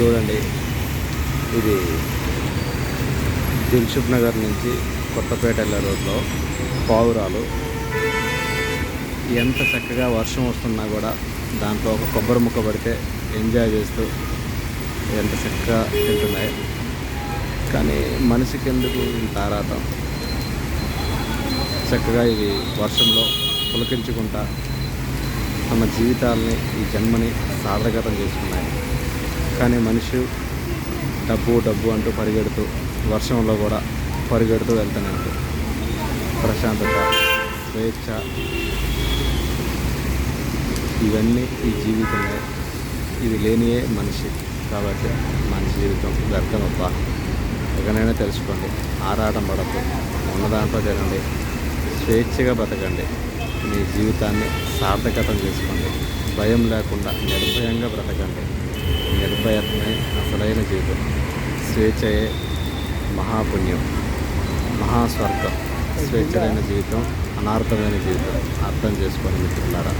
చూడండి. ఇది దిల్షుక్ నగర్ నుంచి కొత్తపేట వెళ్ళే రోడ్లో పావురాలు. ఎంత చక్కగా వర్షం వస్తున్నా కూడా దాంట్లో ఒక కొబ్బరి ముక్క పడితే ఎంజాయ్ చేస్తూ ఎంత చక్కగా తింటున్నాయి. కానీ మనిషికి ఎందుకు ఇంత ఆరాటం? చక్కగా ఇవి వర్షంలో పులకించుకుంటా తమ జీవితాలని ఈ జన్మని సార్థకతం చేసుకున్నాయి. కానీ మనిషి డబ్బు డబ్బు అంటూ పరిగెడుతూ వర్షంలో కూడా పరిగెడుతూ వెళ్తున్నాడు. ప్రశాంతత స్వేచ్ఛ ఇవన్నీ ఈ జీవితమే. ఇది లేనియే మనిషి కాబట్టి మనిషి జీవితం వ్యర్థమబ్బా. ఎక్కడైనా తెలుసుకోండి ఆరాటం పడద్దు. ఉన్న దాంట్లో తినండి స్వేచ్ఛగా బతకండి. మీ జీవితాన్ని సార్థకతం చేసుకోండి. భయం లేకుండా నిర్భయంగా బ్రతకండి. నిర్భయత్వమే అసలైన జీవితం. స్వేచ్ఛయే మహాపుణ్యం మహాస్వర్గం స్వేచ్ఛమైన జీవితం అనార్థమైన జీవితం. అర్థం చేసుకొని మిత్రులారా.